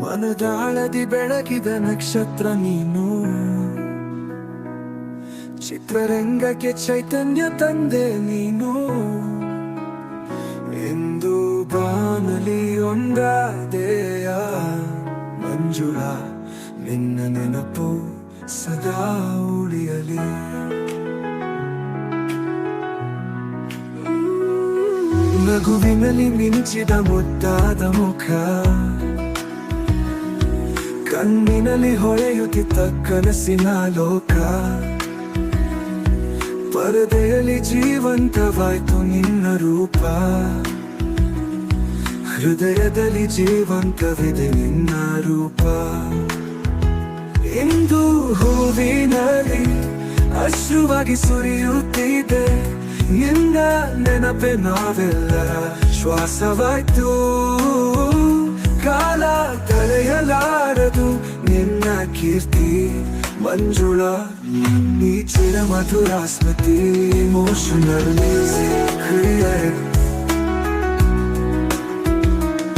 ಮನದಾಳದಿ ಬೆಳಗಿದ ನಕ್ಷತ್ರ ನೀನು. ಚಿತ್ರರಂಗಕ್ಕೆ ಚೈತನ್ಯ ತಂದೆ ನೀನು. ಎಂದು ಬಾನಲಿ ಒಂದಾದೆಯ ಮಂಜುಳ, ನಿನ್ನ ನೆನಪು ಸದಾ ಉಳಿಯಲಿ. ನಗುವಿನಲ್ಲಿ ಮಿಂಚಿದ ಮುದ್ದಾದ ಮುಖ. ಕಣ್ಣಿನಲ್ಲಿ ಹೊಳೆಯುತ್ತಿದ್ದ ಕನಸಿನ ಲೋಕ. ಪರದೆಯಲ್ಲಿ ಜೀವಂತವಾಯ್ತು ನಿನ್ನ ರೂಪ. ಹೃದಯದಲ್ಲಿ ಜೀವಂತವಿದೆ ನಿನ್ನ ರೂಪ. ಇಂದು ಹೂವಿನಲ್ಲಿ ಅಶ್ರುವಾಗಿ ಸುರಿಯುತ್ತಿದೆ. ನಿನ್ನ ನೆನಪೆ ನಾವೆಲ್ಲರ ಶ್ವಾಸವಾಯ್ತು. కాదు నిన్న కీర్తి మంజుళ నీ చిర మధురా స్మృతి emotional music create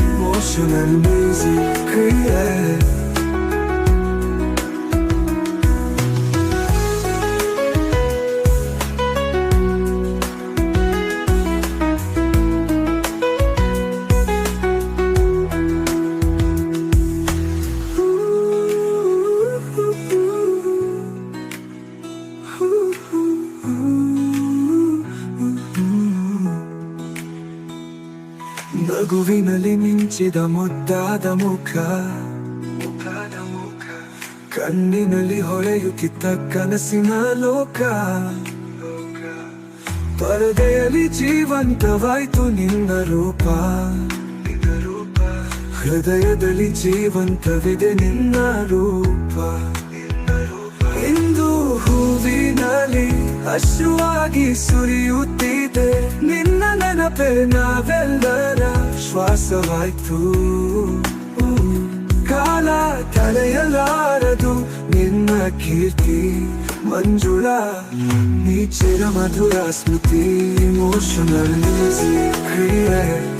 emotional music create ನಗುವಿನಲ್ಲಿ ಮಿಂಚಿದ ಮುದ್ದಾದ ಮುಖ. ಕಣ್ಣಿನಲ್ಲಿ ಹೊಳೆಯುತ್ತಿದ್ದ ಕನಸಿನ ಲೋಕ. ಪರದೆಯಲ್ಲಿ ಜೀವಂತವಾಯ್ತು ನಿನ್ನ ರೂಪ. ಹೃದಯದಲ್ಲಿ ಜೀವಂತವಿದೆ ನಿನ್ನ ರೂಪ. ಇಂದು ಹೂವಿನಲ್ಲಿ ಅಶ್ರುವಾಗಿ ಸುರಿಯುತ್ತಿದೆ ನಿನ್ನ ನೆನಪೆ ನಾವೆಲ್ಲರ ಶ್ವಾಸವಾಯ್ತು ಕಾಲ ತಡೆಯಲಾರದು ನಿನ್ನ ಕೀರ್ತಿ ಮಂಜುಳ ನೀ ಚಿರ ಮಧುರ ಸ್ಮೃತಿ emotional music create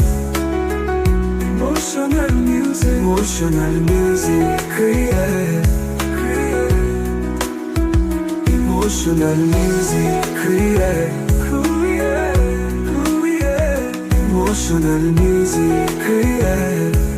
Emotional music, emotional music, create, create. Emotional music, Traditional music, yeah